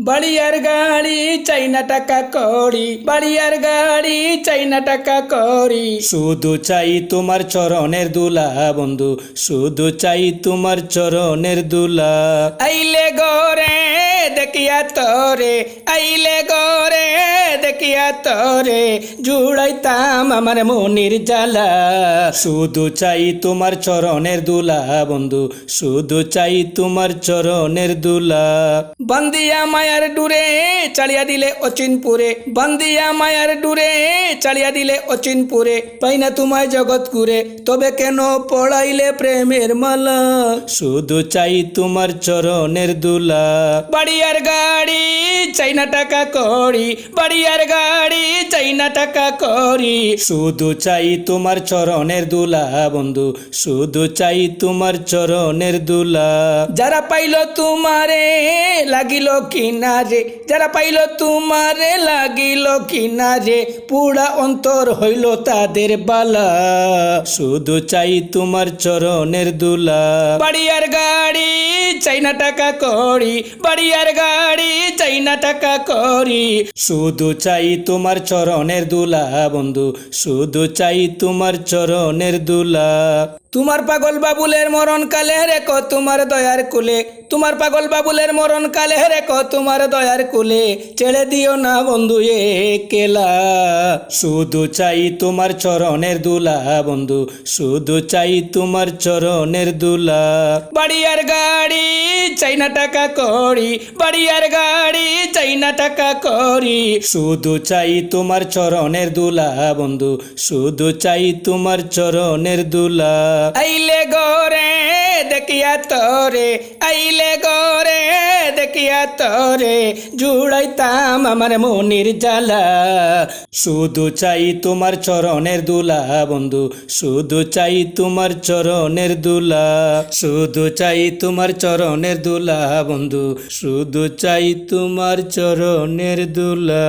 বাড়িয়ার গাড়ি, চাইনা টাকা করি বাড়িয়ার গাড়ি, চাইনা টাকা করি শুধু চাই তোমার চরণের দুলা, বন্ধু। শুধু চাই তোমার চরণের দুলা। আইলে গরে, দেখিয়া তরে। আইলে গরে দেখিয়া তরে জুড়াইতাম আমার মনির জ্বালা। শুধু চাই তোমার চরণের দুলা বন্ধু, শুধু চাই তোমার চরণের দুলা। বন্দিয়া মায়ার ডুরে চালিয়া দিলে অচিনপুরে, বন্দিয়া মায়ার ডুরে চালিয়া দিলে অচিনপুরে, পাই না তোমায় জগৎ কুরে তবে কেন পড়াইলে প্রেমের মালা? শুধু চাই তোমার চরণের দুলা। বাড়িয়ার গাড়ি চাইনা টাকা করি বাড়িয়ার গাড়ি চাইনা টাকা করি। শুধু চাই তোমার চরণের দুলা, বন্ধু। শুধু চাই তোমার চরণের দুলা। যারা পাইল তোমারে, লাগিল কিনারে। যারা পাইল তোমারে, লাগিল কিনারে। পুরা অন্তর হইল তাদের বালা। শুধু চাই তোমার চরণের দুলা। বাড়িয়ার গাড়ি চাইনা টাকা করি। বাড়িয়ার গাড়ি চাইনা টাকা করি। শুধু চাই তোমার চরণের দুলা, বন্ধু। শুধু চাই তোমার চরণের দুলা। তোমার পাগল বাবুলের মরণ কালে রেখো তোমার দয়ার কুলে। তোমার পাগল বাবুলের মরণ কালে রেখো তোমার দয়ার কুলে। ছেড়ে দিও না, বন্ধু, এ কেলা। শুধু চাই তোমার চরণের দুলা, বন্ধু। শুধু চাই তোমার চরণের দুলা। বাড়িয়ার গাড়ি চাইনা টাকা করি বাড়ি আর গাড়ি চাইনা টাকা করি শুধু চাই তোমার চরণের দুলা, বন্ধু। শুধু চাই তোমার চরণের দুলা। আইলে গরে দেখিয়া তরে। আইলে গরে দেখিয়া তরে জুড়াইতাম আমার মনির জ্বালা। শুধু চাই তোমার চরণের দুলা বন্ধু, শুধু চাই তোমার চরণের দুলা। শুধু চাই তোমার চরণের দুলা বন্ধু, শুধু চাই তোমার চরণের দুলা।